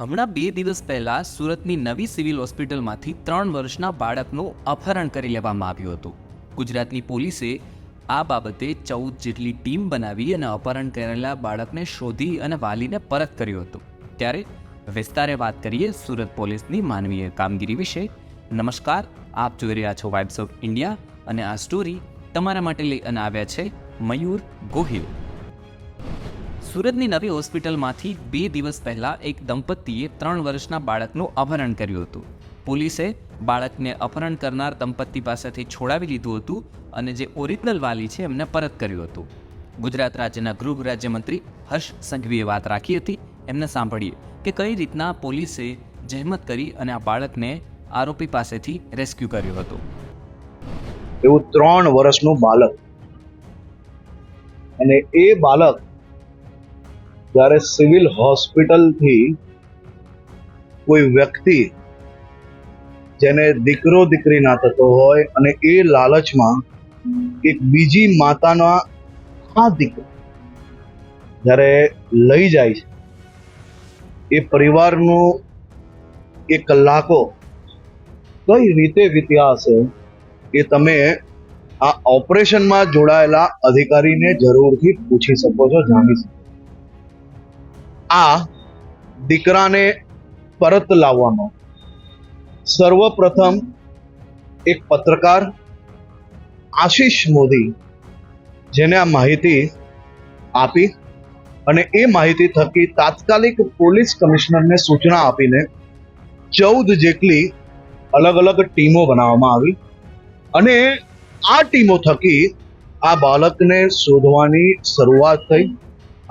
હમણાં બે દિવસ પહેલા સુરતની નવી સિવિલ હોસ્પિટલમાંથી ત્રણ વર્ષના બાળકનું અપહરણ કરી લેવામાં આવ્યું હતું. ગુજરાતની પોલીસે આ બાબતે ચૌદ જેટલી ટીમ બનાવી અને અપહરણ કરેલા બાળકને શોધી અને વાલીને પરત કર્યું હતું. ત્યારે વિસ્તારે વાત કરીએ સુરત પોલીસની માનવીય કામગીરી વિશે. નમસ્કાર, આપ જોઈ રહ્યા છો વાઇબ્સ ઓફ ઇન્ડિયા અને આ સ્ટોરી તમારા માટે લઈ અને આવ્યા છે મયુર ગોહિલ. સુરતની નવી હોસ્પિટલમાંથી બે દિવસ પહેલા એક દંપતીએ ત્રણ વર્ષના બાળકનું અપહરણ કર્યું હતું. પોલીસે બાળકને અપહરણ કરનાર દંપતી પાસેથી છોડાવી લીધું હતું અને જે ઓરિજિનલ વાલી છે એમને પરત કર્યું હતું. ગુજરાત રાજ્યના ગૃહ રાજ્યમંત્રી હર્ષ સંઘવીએ વાત રાખી હતી. એમને સાંભળીએ કે કઈ રીતના પોલીસે જહેમત કરી અને આ બાળકને આરોપી પાસેથી રેસ્ક્યુ કર્યો હતો. એવું ત્રણ વર્ષનું બાળક અને એ બાળક જ્યારે સિવિલ હોસ્પિટલથી કોઈ વ્યક્તિ જેને દીકરો દીકરી ના થતો હોય અને એ લાલચમાં એક બીજી માતાના આ દીકરો જ્યારે લઈ જાય છે, એ પરિવારનું એ કલાકો કઈ રીતે વીત્યા હશે એ તમે આ ઓપરેશનમાં જોડાયેલા અધિકારીને જરૂરથી પૂછી શકો છો, જાણી શકો આ દીકરાને પરત લાવવાનો. સર્વપ્રથમ એક પત્રકાર આશીષ મોદી જેને આ માહિતી આપી અને એ માહિતી થકી તાત્કાલિક પોલીસ કમિશનરને સૂચના આપીને ચૌદ જેટલી અલગ અલગ ટીમો બનાવવામાં આવી અને આ ટીમો થકી આ બાળકને શોધવાની શરૂઆત થઈ.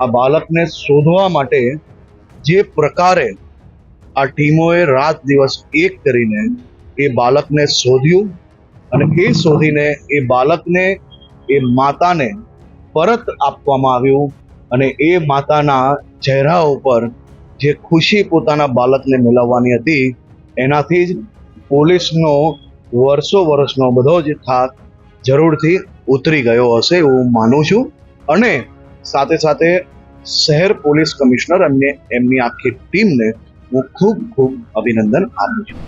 આ બાળકને શોધવા માટે જે પ્રકારે આ ટીમોએ રાત દિવસ એક કરીને એ બાળકને શોધ્યું અને એ શોધીને એ બાળકને એ માતાને પરત આપવામાં આવ્યું અને એ માતાના ચહેરા ઉપર જે ખુશી પોતાના બાળકને મેળવવાની હતી, એનાથી જ પોલીસનો વર્ષો વર્ષનો બધો જ થાક જરૂરથી ઉતરી ગયો હશે એવું માનું છું. અને સાથે સાથે શહેર પોલીસ કમિશનર અને એમની આખી ટીમને હું ખૂબ ખૂબ અભિનંદન આપું છું.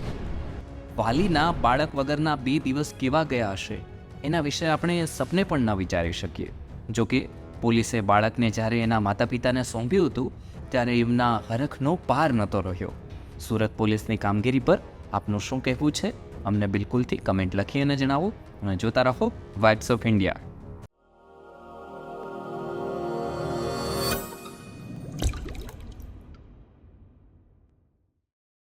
વાલીના બાળક વગરના બે દિવસ કેવા ગયા હશે? એના વિશે આપણે સપને પણ ન વિચારી શકીએ. જો કે પોલીસે બાળકને જ્યારે એના માતા પિતાને સોંપ્યું હતું, ત્યારે એમના હરખનો પાર નહોતો રહ્યો. સુરત પોલીસની કામગીરી પર આપનું શું કહેવું છે? અમને બિલકુલથી કમેન્ટ લખી અને જણાવો અને જોતા રહો વાઇબ્સ ઓફ ઇન્ડિયા